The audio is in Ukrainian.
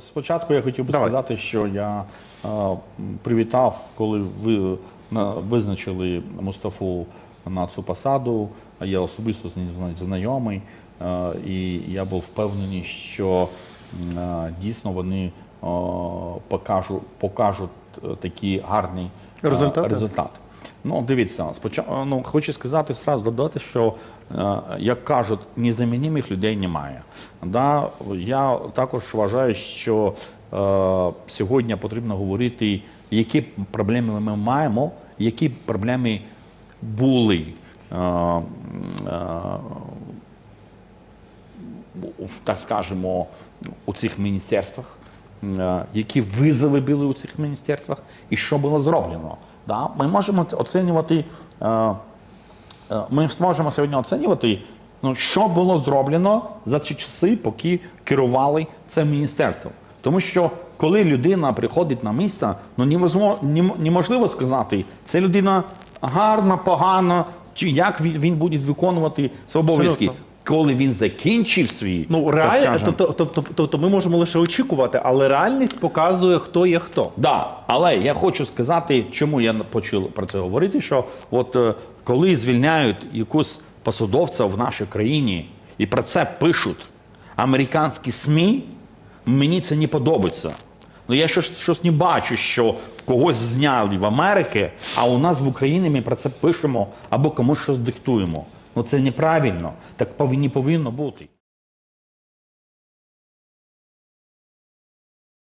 Спочатку я хотів би Давай. сказати, що я е, привітав, коли ви на- визначили Мустафу на цю посаду. Я особисто з ним зна- знайомий, е, і я був впевнений, що е, дійсно вони е, покажуть, покажуть е, такий гарний е, Результати? Ну, дивіться, спочатку ну, хочу сказати сразу додати, що е, як кажуть, незамінимих людей немає. Да, я також вважаю, що е, сьогодні потрібно говорити, які проблеми ми маємо, які проблеми були. Е, е, так скажемо, у цих міністерствах, які визови були у цих міністерствах, і що було зроблено. Ми можемо оцінювати, е, е, ми зможемо сьогодні оцінювати, ну, що було зроблено за ці часи, поки керували цим міністерством. Тому що коли людина приходить на місце, ну неможливо сказати, це людина гарна, погана, чи як він буде виконувати свої обов'язки. Коли він закінчив свій, Ну, реально, скажемо, тобто, тобто, тобто ми можемо лише очікувати, але реальність показує, хто є хто. Да, але я хочу сказати, чому я почав про це говорити. Що от е, коли звільняють якусь посадовця в нашій країні і про це пишуть американські СМІ, мені це не подобається. Ну я щось, щось не бачу, що когось зняли в Америці, а у нас в Україні ми про це пишемо або комусь щось диктуємо. Ну це неправильно. Так повинні повинно бути.